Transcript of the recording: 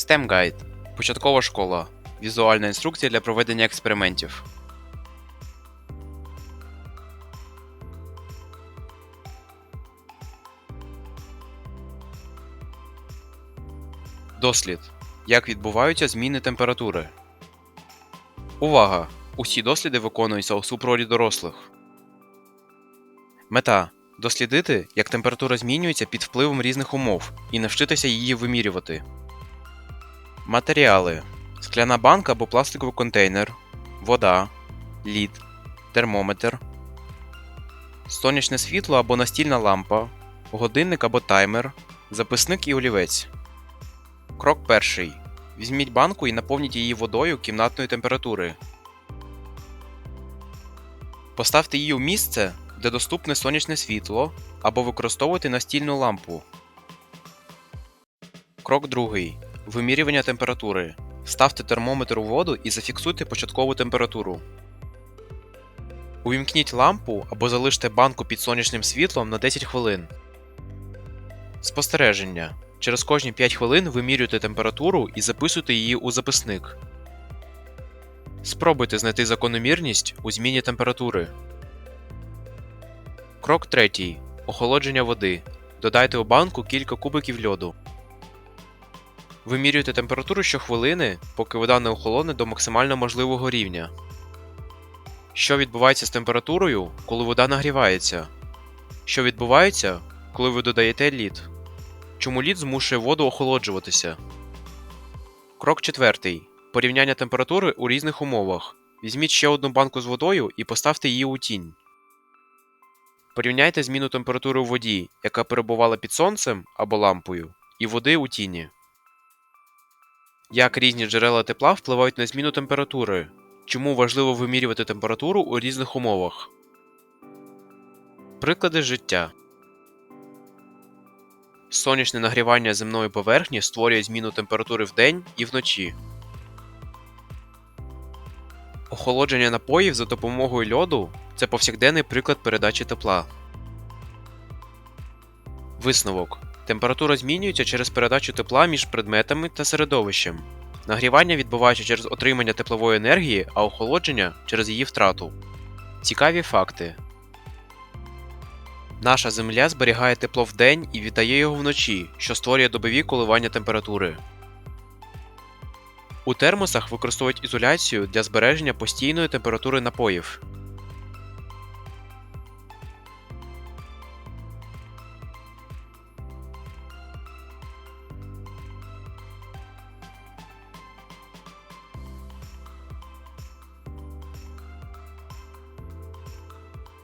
STEM Guide Початкова школа. Візуальна інструкція для проведення експериментів. Дослід. Як відбуваються зміни температури. Увага! Усі досліди виконуються у супроводі дорослих. Мета дослідити, як температура змінюється під впливом різних умов і навчитися її вимірювати. Матеріали: скляна банка або пластиковий контейнер, вода, лід, термометр, сонячне світло або настільна лампа, годинник або таймер, записник і олівець. Крок перший. Візьміть банку і наповніть її водою кімнатної температури. Поставте її у місце, де доступне сонячне світло, або використовуйте настільну лампу. Крок другий. Вимірювання температури. Ставте термометр у воду і зафіксуйте початкову температуру. Увімкніть лампу або залиште банку під сонячним світлом на 10 хвилин. Спостереження. Через кожні 5 хвилин вимірюйте температуру і записуйте її у записник. Спробуйте знайти закономірність у зміні температури. Крок 3. Охолодження води. Додайте у банку кілька кубиків льоду. Вимірюйте температуру щохвилини, поки вода не охолоне до максимально можливого рівня. Що відбувається з температурою, коли вода нагрівається? Що відбувається, коли ви додаєте лід? Чому лід змушує воду охолоджуватися? Крок 4. Порівняння температури у різних умовах. Візьміть ще одну банку з водою і поставте її у тінь. Порівняйте зміну температури у воді, яка перебувала під сонцем або лампою, і води у тіні. Як різні джерела тепла впливають на зміну температури? Чому важливо вимірювати температуру у різних умовах? Приклади життя. Сонячне нагрівання земної поверхні створює зміну температури вдень і вночі. Охолодження напоїв за допомогою льоду це повсякденний приклад передачі тепла. Висновок. Температура змінюється через передачу тепла між предметами та середовищем. Нагрівання відбувається через отримання теплової енергії, а охолодження через її втрату. Цікаві факти. Наша Земля зберігає тепло вдень і віддає його вночі, що створює добові коливання температури. У термосах використовують ізоляцію для збереження постійної температури напоїв.